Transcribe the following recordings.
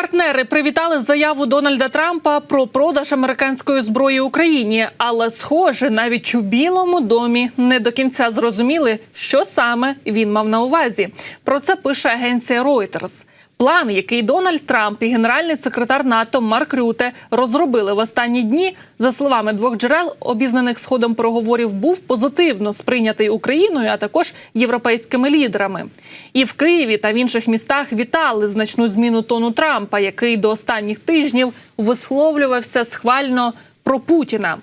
Партнери привітали заяву Дональда Трампа про продаж американської зброї Україні, але схоже, навіть у Білому домі не до кінця зрозуміли, що саме він мав на увазі. Про це пише агенція Reuters. План, який Дональд Трамп і генеральний секретар НАТО Марк Рюте розробили в останні дні, за словами двох джерел, обізнаних з ходом переговорів, був позитивно сприйнятий Україною, а також європейськими лідерами. І в Києві та в інших містах вітали значну зміну тону Трампа, який до останніх тижнів висловлювався схвально про Путіна.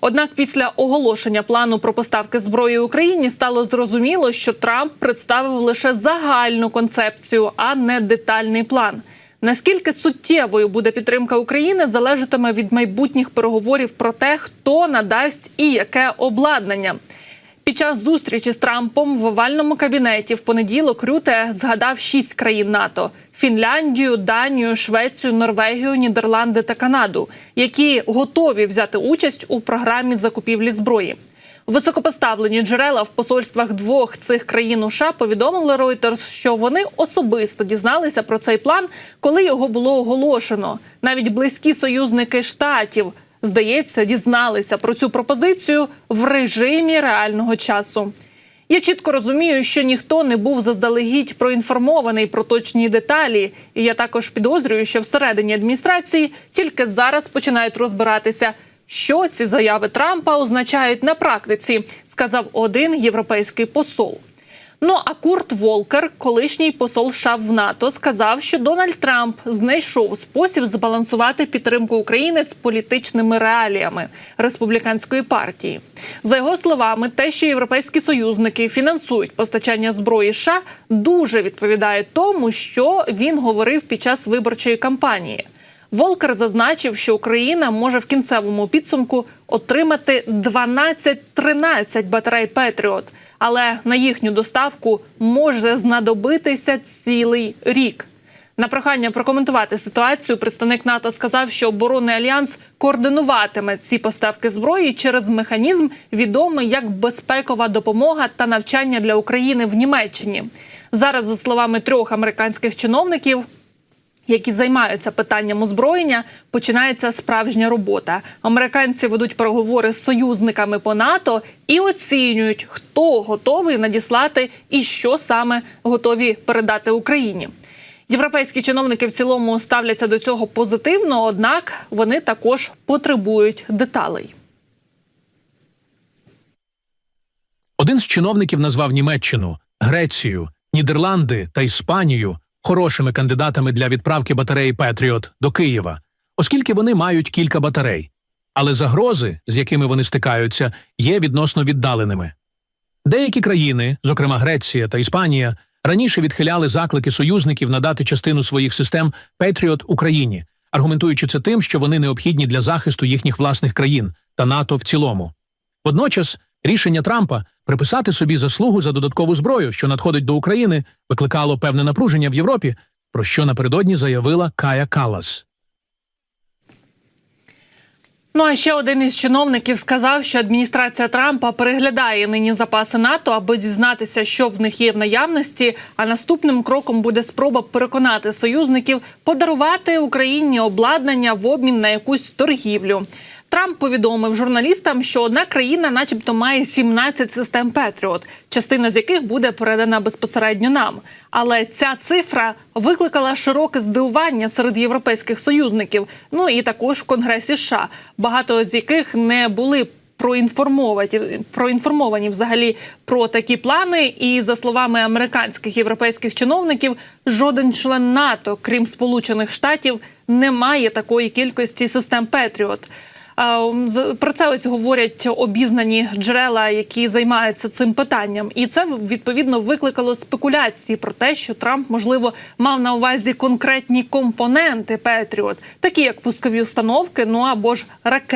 Однак після оголошення плану про поставки зброї Україні стало зрозуміло, що Трамп представив лише загальну концепцію, а не детальний план. Наскільки суттєвою буде підтримка України, залежатиме від майбутніх переговорів про те, хто надасть і яке обладнання. Під час зустрічі з Трампом в овальному кабінеті в понеділок Рюте згадав шість країн НАТО: Фінляндію, Данію, Швецію, Норвегію, Нідерланди та Канаду, які готові взяти участь у програмі закупівлі зброї. Високопоставлені джерела в посольствах двох цих країн США повідомили Reuters, що вони особисто дізналися про цей план, коли його було оголошено. Навіть близькі союзники штатів здається, дізналися про цю пропозицію в режимі реального часу. Я чітко розумію, що ніхто не був заздалегідь проінформований про точні деталі, і я також підозрюю, що всередині адміністрації тільки зараз починають розбиратися, що ці заяви Трампа означають на практиці, сказав один європейський посол. Ну а Курт Волкер, колишній посол США в НАТО, сказав, що Дональд Трамп знайшов спосіб збалансувати підтримку України з політичними реаліями республіканської партії. За його словами, те, що європейські союзники фінансують постачання зброї, США, дуже відповідає тому, що він говорив під час виборчої кампанії. Волкер зазначив, що Україна може в кінцевому підсумку отримати 12-13 батарей Петріот, але на їхню доставку може знадобитися цілий рік. На прохання прокоментувати ситуацію представник НАТО сказав, що оборонний альянс координуватиме ці поставки зброї через механізм, відомий як безпекова допомога та навчання для України в Німеччині. Зараз, за словами трьох американських чиновників, які займаються питанням озброєння, починається справжня робота. Американці ведуть переговори з союзниками по НАТО і оцінюють, хто готовий надіслати і що саме готові передати Україні. Європейські чиновники в цілому ставляться до цього позитивно однак вони також потребують деталей. Один з чиновників назвав Німеччину, Грецію, Нідерланди та Іспанію хорошими кандидатами для відправки батареї Петріот до Києва, оскільки вони мають кілька батарей. Але загрози, з якими вони стикаються, є відносно віддаленими. Деякі країни, зокрема Греція та Іспанія, раніше відхиляли заклики союзників надати частину своїх систем Петріот Україні, аргументуючи це тим, що вони необхідні для захисту їхніх власних країн та НАТО в цілому. Водночас рішення Трампа приписати собі заслугу за додаткову зброю, що надходить до України, викликало певне напруження в Європі, про що напередодні заявила Кая Калас. Ну а ще один із чиновників сказав, що адміністрація Трампа переглядає нині запаси НАТО, аби дізнатися, що в них є в наявності. А наступним кроком буде спроба переконати союзників подарувати Україні обладнання в обмін на якусь торгівлю. Трамп повідомив журналістам, що одна країна, начебто, має 17 систем Петріот, частина з яких буде передана безпосередньо нам. Але ця цифра викликала широке здивування серед європейських союзників. Ну і також в Конгресі США, багато з яких не були. Проінформовані проінформовані взагалі про такі плани, і за словами американських європейських чиновників, жоден член НАТО, крім Сполучених Штатів, не має такої кількості систем Петріот. Про це ось говорять обізнані джерела, які займаються цим питанням, і це відповідно викликало спекуляції про те, що Трамп можливо мав на увазі конкретні компоненти Петріот, такі як пускові установки, ну або ж ракети.